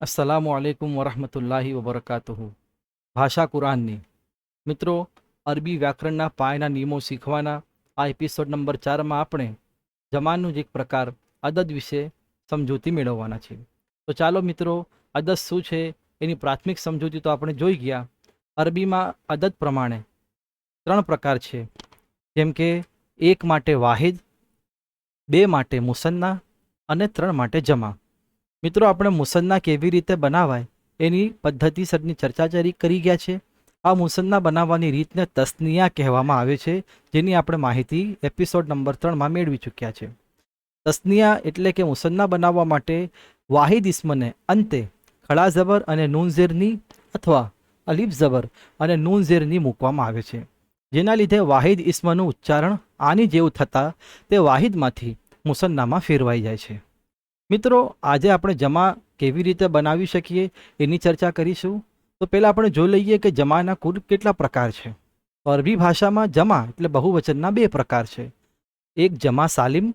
અસલામુ આલેકુમ વરહમતુલ્લાહી વબરકાતુહુ ભાષા કુરાનની મિત્રો અરબી વ્યાકરણના પાયાના નિયમો શીખવાના આ એપિસોડ નંબર ચારમાં આપણે જમાનનું જ એક પ્રકાર અદદ વિશે સમજૂતી મેળવવાના છે તો ચાલો મિત્રો અદદ શું છે એની પ્રાથમિક સમજૂતી તો આપણે જોઈ ગયા અરબીમાં અદદ પ્રમાણે ત્રણ પ્રકાર છે જેમ કે એક માટે વાહિદ બે માટે મુસન્ના અને ત્રણ માટે જમા મિત્રો, આપણે મુસન્ના કેવી રીતે બનાવાય? એની પદ્ધતિસરની ચર્ચા કરી ગયા છે. આ મુસન્ના બનાવવાની રીતને તસ્નિયા કહેવામાં આવે છે, જેની આપણે માહિતી એપિસોડ નંબર ત્રણમાં મેળવી ચૂક્યા છે. તસ્નિયા એટલે કે મુસન્ના બનાવવા માટે વાહિદ ઇસ્મને અંતે ખડા ઝબર અને નૂન ઝેરની અથવા અલીફ ઝબર અને નૂન ઝેરની મૂકવામાં આવે છે. જેના લીધે વાહિદ ઇસ્મનું ઉચ્ચારણ આની જેવું થતાં તે વાહિદમાંથી મુસન્નામાં ફેરવાઈ જાય છે. મિત્રો, આજે આપણે જમા કેવી રીતે બનાવી શકીએ એની ચર્ચા કરીશું. તો પહેલાં આપણે જોઈ લઈએ કે જમાના કુલ કેટલા પ્રકાર છે. અરબી ભાષામાં જમા એટલે બહુવચનના બે પ્રકાર છે. એક જમા સાલિમ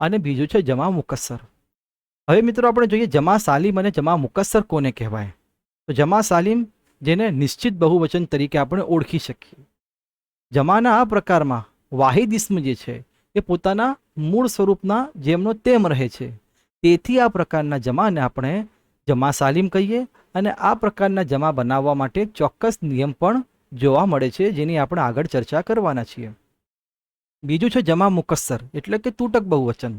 અને બીજું છે જમા મુકસ્સર. હવે મિત્રો, આપણે જોઈએ જમા સાલિમ અને જમા મુકસ્સર કોને કહેવાય? તો જમા સાલિમ જેને નિશ્ચિત બહુવચન તરીકે આપણે ઓળખી શકીએ. જમાના આ પ્રકારમાં વાહિદ ઇસ્મ જે છે એ પોતાના મૂળ સ્વરૂપના જેમનો તેમ રહે છે. તેથી આ પ્રકારના જમાને આપણે જમા સાલિમ કહીએ અને આ પ્રકારના જમા બનાવવા માટે ચોક્કસ નિયમ પણ જોવા મળે છે, જેની આપણે આગળ ચર્ચા કરવાના છીએ. બીજું છે જમા મુકસ્સર, એટલે કે તૂટક બહુવચન.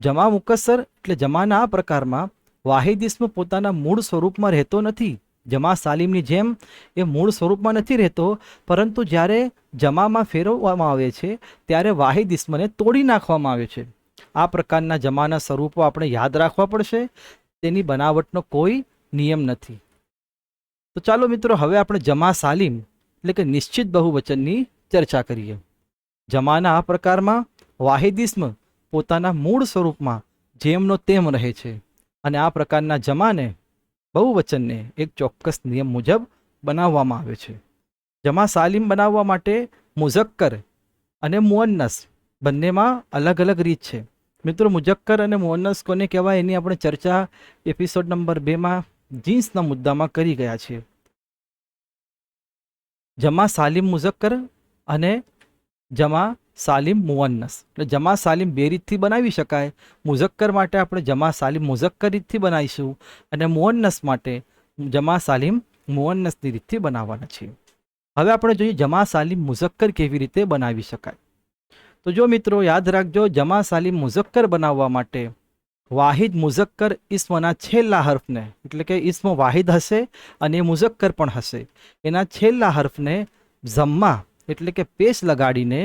જમા મુકસ્સર એટલે જમાના આ પ્રકારમાં વાહિદ પોતાના મૂળ સ્વરૂપમાં રહેતો નથી. જમા સાલિમની જેમ એ મૂળ સ્વરૂપમાં નથી રહેતો, પરંતુ જ્યારે જમામાં ફેરવવામાં આવે છે, ત્યારે વાહિદ ઇસ્મને તોડી નાખવામાં આવે છે. આ પ્રકારના જમાના સ્વરૂપો આપણે યાદ રાખવા પડશે. તેની બનાવટનો કોઈ નિયમ નથી. તો ચાલો મિત્રો, હવે આપણે જમા સાલિમ એટલે કે નિશ્ચિત બહુવચનની ચર્ચા કરીએ. જમાના આ પ્રકારમાં વાહિદિસ્મ પોતાના મૂળ સ્વરૂપમાં જેમનો તેમ રહે છે અને આ પ્રકારના જમાને બહુવચનને એક ચોક્કસ નિયમ મુજબ બનાવવામાં આવે છે. જમા સાલિમ બનાવવા માટે મુઝક્કર અને મુઅન્નસ બંનેમાં અલગ અલગ રીત છે. મિત્રો મુજક્કર અને મોનસ કોને કહેવાય એની આપણે ચર્ચા એપિસોડ નંબર બેમાં જીન્સના મુદ્દામાં કરી ગયા છીએ. જમા સાલિમ મુઝક્કર અને જમા સાલિમ મુવન્નસ એટલે જમા સાલિમ બે રીતથી બનાવી શકાય. મુઝક્કર માટે આપણે જમા સાલિમ મુઝક્કર રીતથી બનાવીશું અને મુવન્નસ માટે જમા સાલિમ મુવન્નસની રીતથી બનાવવાના છીએ. હવે આપણે જોઈએ જમા સાલિમ મુઝક્કર કેવી રીતે બનાવી શકાય. તો જો મિત્રો યાદ રાખજો જમા સાલિમ મુઝક્કર બનાવવા માટે. વાહિદ મુઝક્કર ઇસ્મના છેલ્લા હર્ફને, એટલે કે ઇસ્મ વાહિદ હશે અને મુઝક્કર પણ હશે. એના છેલ્લા હર્ફને ઝમ્મા, એટલે કે પેશ લગાડીને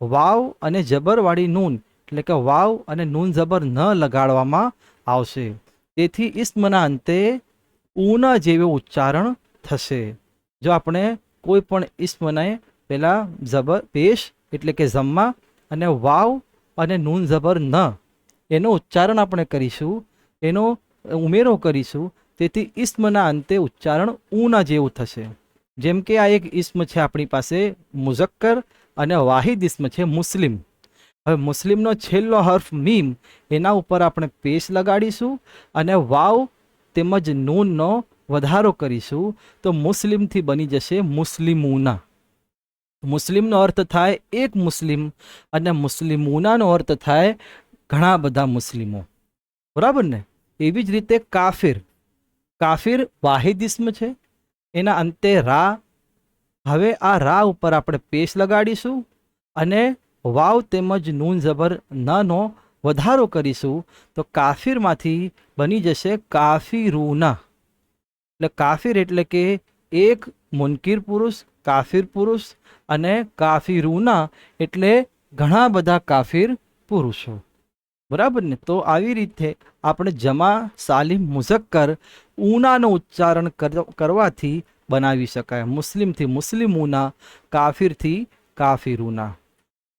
વાવ અને જબરવાળી નૂન, એટલે કે વાવ અને નૂન જબર ન લગાડવામાં આવશે. તેથી ઇસ્મના અંતે ઊના જેવું ઉચ્ચારણ થશે. જો આપણે કોઈ પણ ઇસ્મને પહેલાં જબર, પેશ, એટલે કે ઝમ્મા અને વાવ અને નૂન જબર ન. એનો ઉચ્ચારણ આપણે કરીશું. એનો ઉમેરો કરીશું. તેથી ઇસ્મના અંતે ઉચ્ચારણ ઊના જેવું થશે. જેમ કે આ એક ઇસ્મ છે આપણી પાસે મુઝક્કર અને વાહિદ ઇસ્મ છે મુસ્લિમ. હવે મુસ્લિમનો છેલ્લો હર્ફ મીમ, એના ઉપર આપણે પેશ લગાડીશું અને વાવ તેમજ નૂનનો વધારો કરીશું. તો મુસ્લિમથી બની જશે મુસ્લિમૂના. મુસ્લિમનો અર્થ થાય એક મુસ્લિમ અને મુસ્લિમોનાનો અર્થ થાય ઘણા બધા મુસ્લિમો. બરાબર ને? એવી જ રીતે કાફિર. કાફિર વાહિદ ઇસ્મ છે. એના અંતે રા. હવે આ રા ઉપર આપણે પેશ લગાડીશું અને વાવ તેમજ નૂન જબર નનો વધારો કરીશું તો કાફિરમાંથી બની જશે કાફિરૂના. એટલે કાફિર એટલે કે એક મુનકીર પુરુષ, કાફિર પુરુષ અને કાફિરૂના એટલે ઘણા બધા કાફિર પુરુષો. બરાબર ને? તો આવી રીતે આપણે જમા સાલિમ મુઝક્કર ઉનાનું ઉચ્ચારણ કર- કરવાથી બનાવી શકાય. મુસ્લિમથી મુસ્લિમૂના, કાફિરથી કાફિરૂના.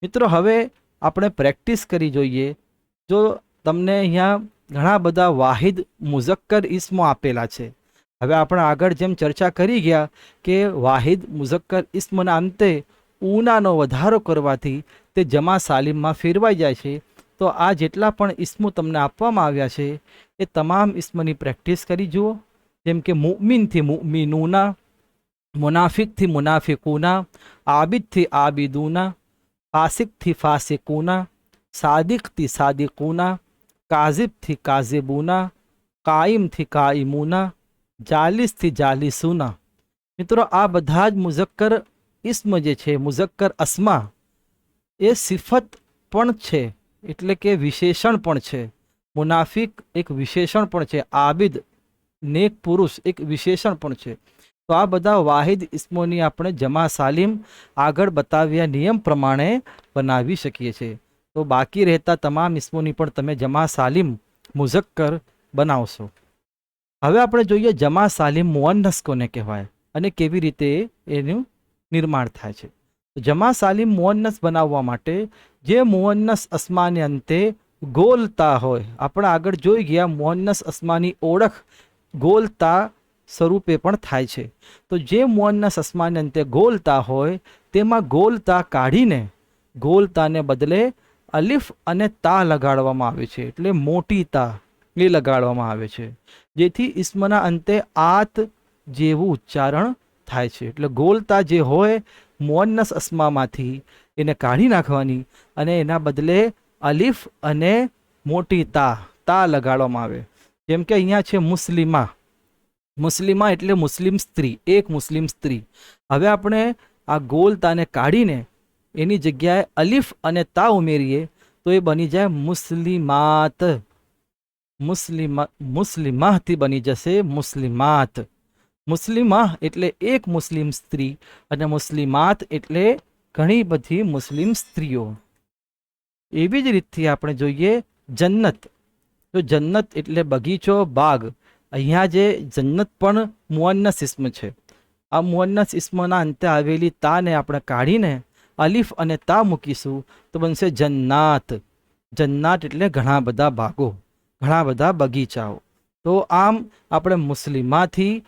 મિત્રો, હવે આપણે પ્રેક્ટિસ કરી જોઈએ. જો તમને અહીંયા ઘણા બધા વાહિદ મુઝક્કર ઇસ્મો આપેલા છે. હવે આપણે આગળ જેમ ચર્ચા કરી ગયા કે વાહિદ, મુઝક્કર ઇસ્મના અંતે ઉનાનો વધારો કરવાથી તે જમા સાલિમમાં ફેરવાઈ જાય છે. તો આ જેટલા પણ ઇસ્મો તમને આપવામાં આવ્યા છે, એ તમામ ઇસ્મની પ્રેક્ટિસ કરી જુઓ. જેમ કે મુમિનથી મુમિનુના, મુનાફિકથી મુનાફિકુના, આબિદથી આબિદુના, ફાસિકથી ફાસિકુના, સાદિકથી સાદિકુના, કાઝિબથી કાઝિબુના, કાયમથી કાયમૂના જાલિસથી જાલિસુના મિત્રો, આ બધા જ મુઝક્કર ઇસ્મ જે છે, મુઝક્કર અસ્મા, એ સિફત પણ છે, એટલે કે વિશેષણ પણ છે. મુનાફિક એક વિશેષણ પણ છે, આબિદ નેક પુરુષ એક વિશેષણ પણ છે. તો આ બધા વાહિદ ઇસ્મોની આપણે જમા સાલિમ આગળ બતાવ્યા નિયમ પ્રમાણે બનાવી શકીએ છીએ. તો બાકી રહેતા તમામ ઇસ્મોની પણ તમે જમા સાલિમ મુઝક્કર બનાવશો. હવે આપણે જોઈએ જમા સાલિમ મુઅન્નસ કોને કહેવાય અને કેવી રીતે એનું નિર્માણ થાય છે. જમા સાલિમ મુઅન્નસ બનાવવા માટે જે મુઅન્નસ અસ્માને અંતે ગોલતા હોય, આપણે આગળ જોઈ ગયા મુઅન્નસ અસ્માની ઓળખ ગોલતા સ્વરૂપે પણ થાય છે. તો જે મુઅન્નસ અસ્માને અંતે ગોલતા હોય, તેમાં ગોલતા કાઢીને ગોલતાને બદલે અલિફ અને તા લગાડવામાં આવે છે. એટલે મોટી તા. એ લગાડવામાં આવે છે. જેથી ઇસ્મના અંતે આત જેવું ઉચ્ચારણ થાય છે. એટલે ગોલતા જે હોય મોનસ અસ્મામાંથી એને કાઢી નાખવાની અને એના બદલે અલિફ અને મોટી તા તા લગાડવામાં આવે. જેમ કે અહીંયા છે મુસ્લિમા. મુસ્લિમા એટલે મુસ્લિમ સ્ત્રી, એક મુસ્લિમ સ્ત્રી. હવે આપણે આ ગોલતાને કાઢીને એની જગ્યાએ અલિફ અને તા ઉમેરીએ તો એ બની જાય મુસ્લિમાત. મુસ્લિમા મુસ્લિમાહથી બની જશે મુસ્લિમાત. મુસ્લિમાહ એટલે એક મુસ્લિમ સ્ત્રી અને મુસ્લિમાત એટલે ઘણી બધી મુસ્લિમ સ્ત્રીઓ. એવી જ રીતથી આપણે જોઈએ જન્નત. તો જન્નત એટલે બગીચો, બાગ. અહીંયા જે જન્નત પણ મુઅન્નસ ઇસ્મ છે. આ મુઅન્નસ ઇસ્મના અંતે આવેલી તાને આપણે કાઢીને અલીફ અને તા મૂકીશું તો બનશે જન્નાત. જન્નાત એટલે ઘણા બધા બાગો ઘણા બધા બગીચાઓ. તો આમ આપણે મુસ્લિમાથી,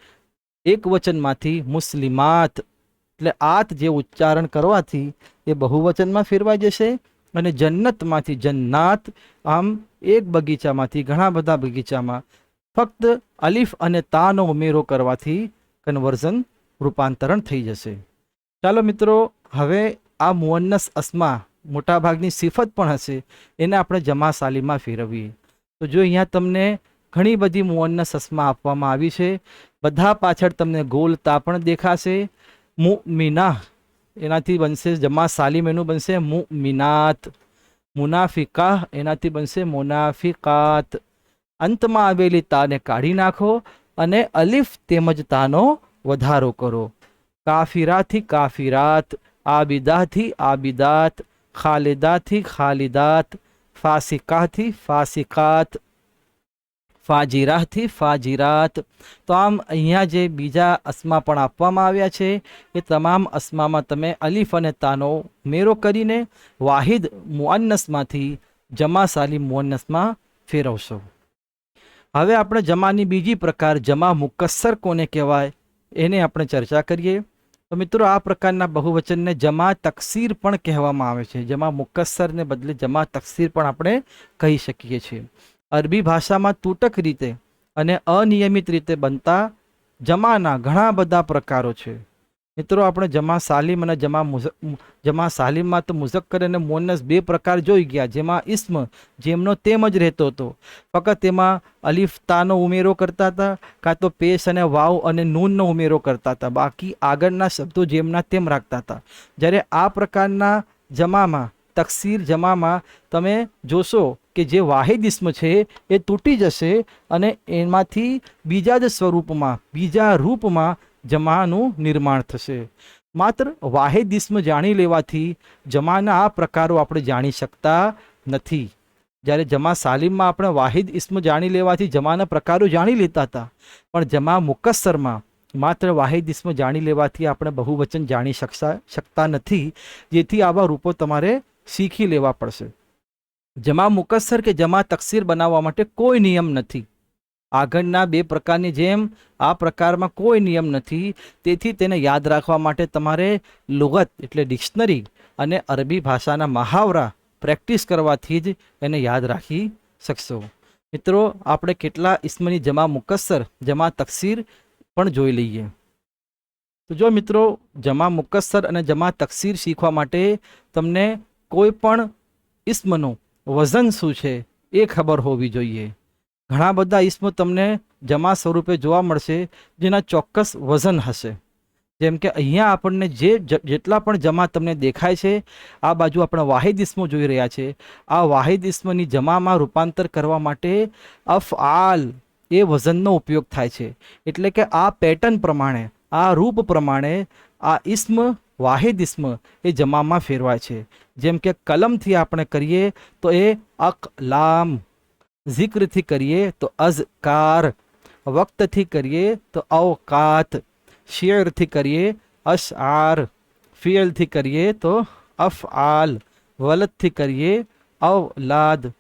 એક વચનમાંથી મુસ્લિમાત, એટલે આત જે ઉચ્ચારણ કરવાથી એ બહુવચનમાં ફેરવાઈ જશે અને જન્નતમાંથી જન્નાત, આમ એક બગીચામાંથી ઘણા બધા બગીચામાં ફક્ત અલીફ અને તાનો ઉમેરો કરવાથી કન્વર્ઝન રૂપાંતરણ થઈ જશે. ચાલો મિત્રો, હવે આ મુઅન્નસ અસ્મા મોટાભાગની સિફત પણ હશે, એને આપણે જમા સાલીમાં ફેરવીએ. તો જો અહીંયા તમને ઘણી બધી મુઅન્નસ અસ્મા આપવામાં આવી છે. બધા પાછળ તમને ગોલ તા પણ દેખાશે. મુ મીના એનાથી બનશે જમા સાલિમ એનું બનશે મુ મિનાત મુનાફિકા, એનાથી બનશે મુનાફિકાત. અંતમાં આવેલી તાને કાઢી નાખો અને અલિફ તેમજ તાનો વધારો કરો. કાફિરાથી કાફિરાત, આબિદાથી આબિદાત, ખાલિદાથી ખાલિદાત ફાસિકાથી ફાસિકાત, ફાજીરાથી ફાજીરાત. તો આમ અહીંયા જે બીજા અસ્મા પણ આપવામાં આવ્યા છે, એ તમામ અસ્મામાં તમે અલીફ અને તાનો મેરો કરીને વાહિદ મુઅન્નસમાંથી જમા સાલી મુઅન્નસમાં ફેરવશો. હવે આપણે જમાની બીજી પ્રકાર જમા મુકસ્સર કોને કહેવાય, એને આપણે ચર્ચા કરીએ. તો મિત્રો આ પ્રકારના બહુવચનને જમા તકસીર પણ કહેવામાં આવે છે. જમા મુકસ્સરને બદલે જમા તકસીર પણ આપણે કહી શકીએ છીએ. અરબી ભાષામાં તૂટક રીતે અને અનિયમિત રીતે બનતા જમાના ઘણા બધા પ્રકારો છે. મિત્રો, આપણે જમા સાલિમ અને જમા જમા સાલિમમાં તો મુઝક્કર અને મોનસ બે પ્રકાર જોઈ ગયા, જેમાં ઇસ્મ જેમનો તેમ જ રહેતો હતો. ફક્ત તેમાં અલીફ તાનો ઉમેરો કરતા હતા, કાં તો પેશ અને વાવ અને નૂનનો ઉમેરો કરતા હતા. બાકી આગળના શબ્દો જેમના તેમ રાખતા હતા. જ્યારે આ પ્રકારના જમામાં, તકસીર જમામાં તમે જોશો કે જે વાહિદ ઇસ્મ છે, એ તૂટી જશે અને એમાંથી બીજા જ સ્વરૂપમાં, બીજા રૂપમાં જમાનું નિર્માણ થશે. માત્ર વાહેદિસ્મ જાણી લેવાથી જમાના આ પ્રકારો આપણે જાણી શકતા નથી. જ્યારે જમા સાલિમમાં આપણે વાહિદ ઇસ્મ જાણી લેવાથી જમાના પ્રકારો જાણી લેતા હતા. પણ જમા મુકસ્સરમાં માત્ર વાહિદ ઇસ્મ જાણી લેવાથી આપણે બહુવચન જાણી શકતા શકતા નથી, જેથી આવા રૂપો તમારે શીખી લેવા પડશે. જમા મુકસ્સર કે જમા તકસીર બનાવવા માટે કોઈ નિયમ નથી. આગળના બે પ્રકારની જેમ આ પ્રકારમાં કોઈ નિયમ નથી. તેથી તેને યાદ રાખવા માટે તમારે લુગત એટલે ડિક્શનરી અને અરબી ભાષાના મહાવરા પ્રેક્ટિસ કરવાથી જ એને યાદ રાખી શકશો. મિત્રો, આપણે કેટલા ઇસ્મની જમા મુકસ્સર, જમા તકસીર પણ જોઈ લઈએ. તો જો મિત્રો, જમા મુકસ્સર અને જમા તકસીર શીખવા માટે તમને કોઈ પણ ઇસ્મનું વજન શું છે એ ખબર હોવી જોઈએ. ઘણા બધા ઈસ્મો તમને જમા સ્વરૂપે જોવા મળશે, જેના ચોક્કસ વજન હશે. જેમ કે અહીંયા આપણને જે જેટલા પણ જમા તમને દેખાય છે, આ બાજુ આપણે વાહિદ ઇસ્મો જોઈ રહ્યા છે. આ વાહિદ ઇસ્મની જમામાં રૂપાંતર કરવા માટે અફઆલ એ વઝનનો ઉપયોગ થાય છે. એટલે કે આ પેટર્ન પ્રમાણે, આ રૂપ પ્રમાણે આ ઇસ્મ વાહિદ ઇસ્મ એ જમામાં ફેરવાય છે. જેમ કે કલમથી આપણે કરીએ તો એ અકલામ. જિક્રથી કરીએ તો અઝકાર વક્તથી કરીએ તો અવકાત શિયરથી કરીએ અશઆર ફિયલથી કરીએ તો અફઆલ વલદથી કરીએ અવલાદ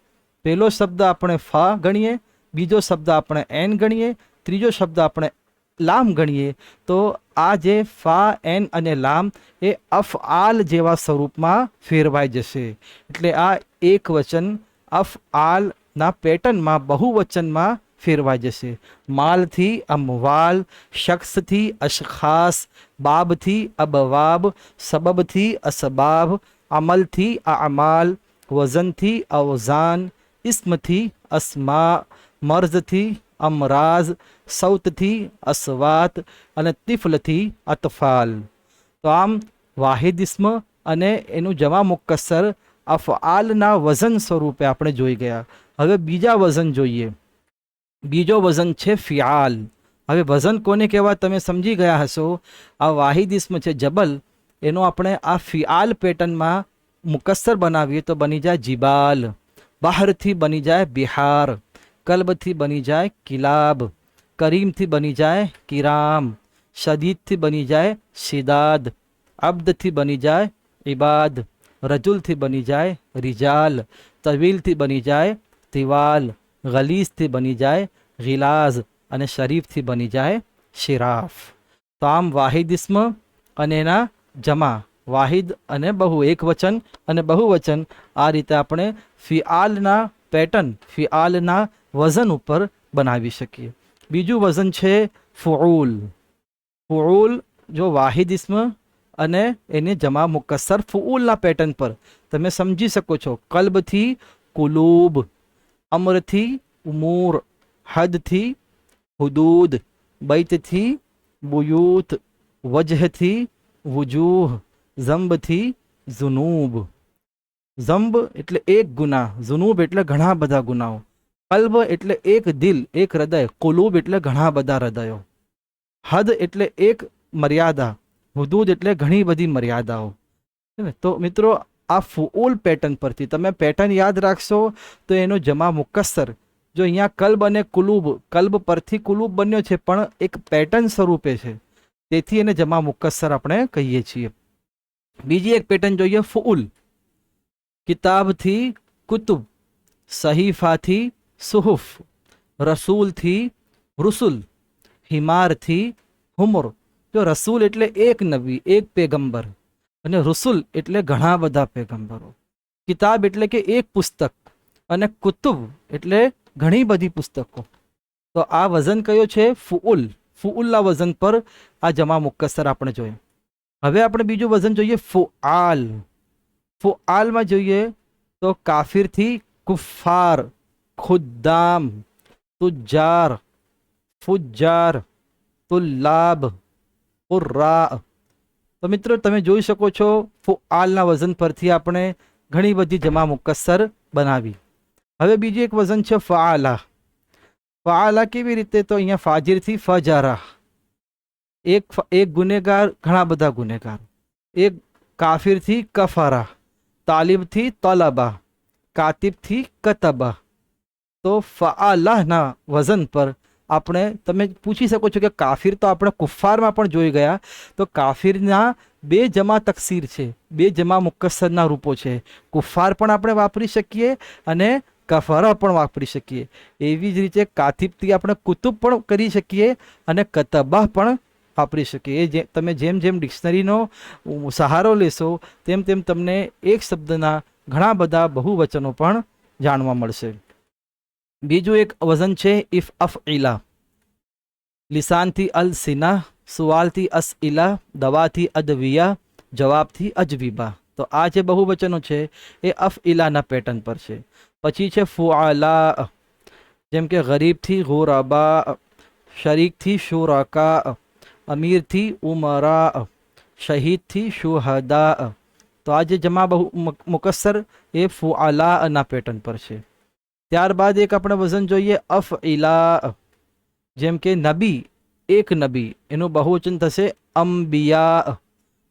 પહેલો શબ્દ આપણે ફા ગણીએ બીજો શબ્દ આપણે એન ગણીએ ત્રીજો શબ્દ આપણે લામ ગણીએ તો આ જે ફા એન અને લામ એ અફઆલ જેવા સ્વરૂપમાં ફેરવાઈ જશે એટલે આ એક વચન અફઆલના પેટર્નમાં બહુવચનમાં ફેરવાઈ જશે. માલથી અમવાલ શખ્સથી અશખાસ, બાબથી અબવાબ સબબથી અસબાબ, અમલથી અમાલ, વઝનથી અવઝાન ઇસ્મથી અસ્મા મર્ઝથી અમરાઝ, સૌતથી અસવાત અને તિફલથી અતફાલ. તો આમ વાહિદ ઇસ્મ અને એનું જમા મુક્કસર અફઆલના વઝન સ્વરૂપે આપણે જોઈ ગયા. હવે બીજા વઝન જોઈએ. બીજો વઝન છે ફિયાલ હવે વઝન કોને કહેવાય તમે સમજી ગયા હશો? આ વાહિદ છે જબલ. એનો આપણે આ ફિયાલ પેટર્નમાં મુકસ્સર બનાવીએ તો બની જાય જીબાલ. બહારથી બની જાય બિહાર. કલ્બથી બની જાય કિલાબ. કરીમથી બની જાય કિરામ. શદીદથી બની જાય શિદાદ. અબ્દથી બની જાય ઇબાદ. રજુલથી બની જાય રિજાલ, તવીલથી બની જાય તિવાલ, ગલીઝથી બની જાય ગિલાઝ અને શરીફથી બની જાય શિરાફ. તો આમ વાહિદ ઇસ્મ અને એના જમા. વાહિદ અને બહુ એક વચન અને બહુવચન આ રીતે આપણે ફિઆલના પેટર્ન, ફિઆલના વઝન ઉપર બનાવી શકીએ. બીજું વઝન છે ફુઉલ. ફુઉલ, જો વાહિદ ઇસ્મ અને એને જમા મુકસર ફૂલના પેટર્ન પર. તમે સમજી શકો છો, કલ્બથી કુલૂબ, અમરથી ઉમૂર, હદથી હુદૂદ, બૈતથી બુયુત વજહથી વુજૂહ, ઝંબથી ઝુનૂબ. ઝંબ એટલે એક ગુના, ઝુનૂબ એટલે ઘણા બધા ગુનાઓ. કલ્બ એટલે એક દિલ, એક હૃદય, કુલુબ એટલે ઘણા બધા હૃદયો. હદ એટલે એક મર્યાદા. હુદૂદ એટલે ઘણી બધી મર્યાદાઓ? તો મિત્રો, આ ફૂલ પેટર્ન પરથી તમે પેટર્ન યાદ રાખશો તો એનો જમા મુકસ્સર. જો અહીંયા કલ્બ અને કુલુબ, કલ્બ પરથી કુલુબ બન્યો છે, પણ એક પેટર્ન સ્વરૂપે છે. તેથી એને જમા મુકસ્સર આપણે કહીએ છીએ. બીજી એક પેટર્ન જોઈએ, ફૂલ. કિતાબથી કુતુબ, સહીફાથી સુહુફ, રસૂલથી રુસુલ, હિમારથી હુમર. જો રસૂલ એટલે એક નબી, એક પેગંબર અને રૂસુલ એટલે ઘણા બધા પેગંબરો. કિતાબ એટલે કે એક પુસ્તક અને કુતુબ એટલે ઘણી બધી પુસ્તકો. તો આ વઝન કયો છે? ફુઉલ. ફુઉલના વઝન પર આ જમા મુક્કસર આપણે જોઈએ હવે આપણે બીજું વઝન જોઈએ ફુઆલ. ફુઆલમાં જોઈએ તો કાફિરથી કુફાર ખુદ્દામ તુજાર ફુજાર તુલ્લાબ ઉર્રા તો મિત્રો તમે જોઈ શકો છો, ફુઆલના વઝન પરથી આપણે ઘણી બધી જમા મુક્કસર બનાવી. હવે બીજું એક વઝન છે ફઆલા. ફઆલા કેવી રીતે? તો અહીંયા ફાજિરથી ફજારા. એક ફ- એક ગુનેગાર, ઘણા બધા ગુનેગાર. એક કાફિરથી કફારા. તાલિબથી તલબા. કાતિબથી કતબા. તો ફઆલાહના વઝન પર આપણે, તમે પૂછી શકો છો કે કાફિર તો આપણે કુફારમાં પણ જોઈ ગયા, તો કાફિરના બે જમા તકસીર છે, બે જમા મુકસરના રૂપો છે. કુફાર પણ આપણે વાપરી શકીએ અને કફારા પણ વાપરી શકીએ. એવી જ રીતે કાથિપથી આપણે કુતુબ પણ કરી શકીએ અને કતબાહ પણ વાપરી શકીએ. એ જે, તમે જેમ જેમ ડિક્શનરીનો સહારો લેશો, તેમ તેમ તમને એક શબ્દના ઘણા બધા બહુવચનો પણ જાણવા મળશે. બીજું એક વઝન છે ઇફ અફ ઇલા લિસાનથી અલ સિના સુવાલથી અસ ઇલા, દવાથી અદવિયા, જવાબથી અજવીબા. તો આ જે બહુવચનો છે, એ અફ ઇલાના પેટર્ન પર છે. પછી છે, ફુઆલા. જેમ કે ગરીબથી ગોરાબા, શરીકથી શુરાકા, અમીરથી ઉમરા, શહીદથી શુહદા. તો આ જે જમા બહુ મુકસર એ ફુઆલાના પેટર્ન પર છે. ત્યારબાદ એક આપણે વઝન જોઈએ અફ ઇલા જેમ કે નબી, એક નબી. એનું બહુવચન થશે અંબિયા.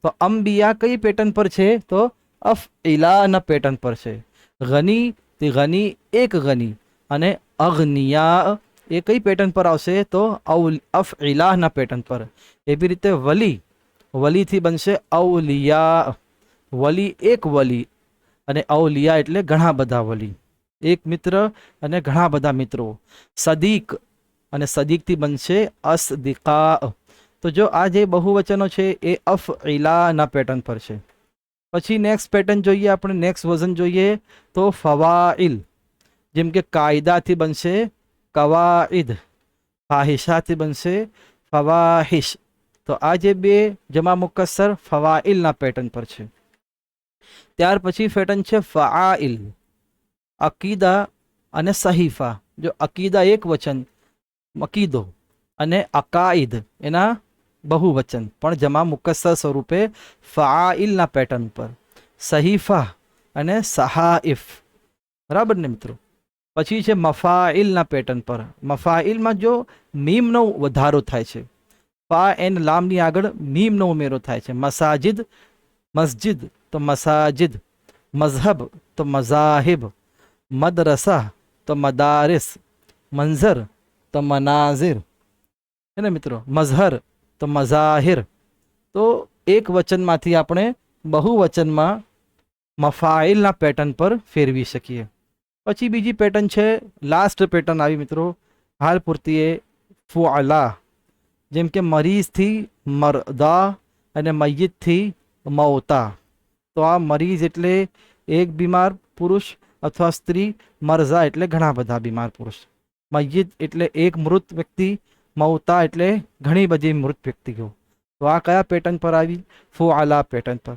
તો અંબિયા કઈ પેટર્ન પર છે? તો અફ ઇલાના પેટર્ન પર છે. ગની, તે ગની, એક ગની. અને અગ્નિયા એ કઈ પેટર્ન પર આવશે? તો અફ ઇલાહના પેટર્ન પર. એવી રીતે વલી, વલીથી બનશે અવલિયા વલી એક વલી. અને અવલિયા એટલે ઘણા બધા વલી. એક મિત્ર અને ઘણા બધા મિત્રો. સદીક અને સદીકથી બનશે અસદિકા. તો જો આ જે બહુવચનો છે એ અફ ઇલાના પેટર્ન પર છે. પછી નેક્સ્ટ પેટર્ન જોઈએ આપણે નેક્સ્ટ વર્ઝન જોઈએ તો ફવાઇલ. જેમ કે કાયદાથી બનશે કવાઈદ ફાહિશાથી બનશે ફવાહિશ. તો આ જે બે જમા મુકસર ફવાઇલના પેટર્ન પર છે. ત્યાર પછી પેટર્ન છે ફઆઇલ અકીદા અને સહીફા. જો અકીદા એક વચન અકીદો અને અકાઈદ એના બહુવચન. પણ જમા મુકસ્સર સ્વરૂપે ફાઇલના પેટર્ન પર. સહીફા અને સહાઇફ. બરાબર ને મિત્રો? પછી છે મફાઇલના પેટર્ન પર. મફાઇલમાં જો મીમનો વધારો થાય છે, ફા એન લામની આગળ મીમનો ઉમેરો થાય છે. મસાજિદ, મસ્જિદ, તો મસાજિદ. મઝહબ, તો મઝાહિબ. મદરસા તો મદારિસ મંઝર તો મનાઝિર હે ને મિત્રો મઝહર તો મઝાહિર તો એક વચનમાંથી આપણે બહુવચનમાં મફાઇલના પેટર્ન પર ફેરવી શકીએ પછી બીજી પેટર્ન છે લાસ્ટ પેટર્ન આવી મિત્રો હાલ પૂરતી એ ફુઆલા જેમ કે મરીઝથી મરદા અને મય્યદથી મૌતા તો આ મરીઝ એટલે એક બીમાર પુરુષ અથવા સ્ત્રી મરઝા એટલે ઘણા બધા બીમાર પુરુષ. મય્યદ એટલે એક મૃત વ્યક્તિ, મૌતા એટલે ઘણી બધી મૃત વ્યક્તિઓ. તો આ કયા પેટર્ન પર આવી? ફુઆલા પેટર્ન પર.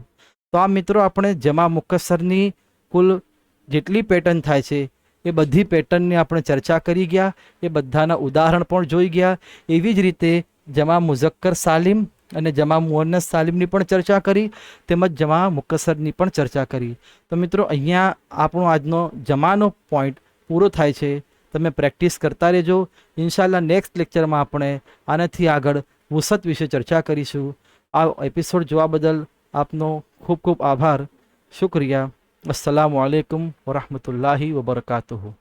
તો આ મિત્રો આપણે જમા મુકસ્સરની કુલ જેટલી પેટર્ન થાય છે, એ બધી પેટર્નની આપણે ચર્ચા કરી ગયા, એ બધાના ઉદાહરણ પણ જોઈ ગયા. એવી જ રીતે જમા મુઝક્કર સાલિમ અને જમા મુઅન્નસ સાલિમની પણ ચર્ચા કરી, તેમજ જમા મુકસરની પણ ચર્ચા કરી. તો મિત્રો, અહીંયા આપણો આજનો જમાનો પોઈન્ટ પૂરો થાય છે. તમે પ્રેક્ટિસ કરતા રહેજો. ઇન્શાલ્લાહ નેક્સ્ટ લેક્ચરમાં આપણે આનાથી આગળ વુસત વિશે ચર્ચા કરીશું. આ એપિસોડ જોવા બદલ આપનો ખૂબ ખૂબ આભાર. શુક્રિયા. અસલામ આલેકુમ વરહમતુલ્લાહી વબરકાતુહુ.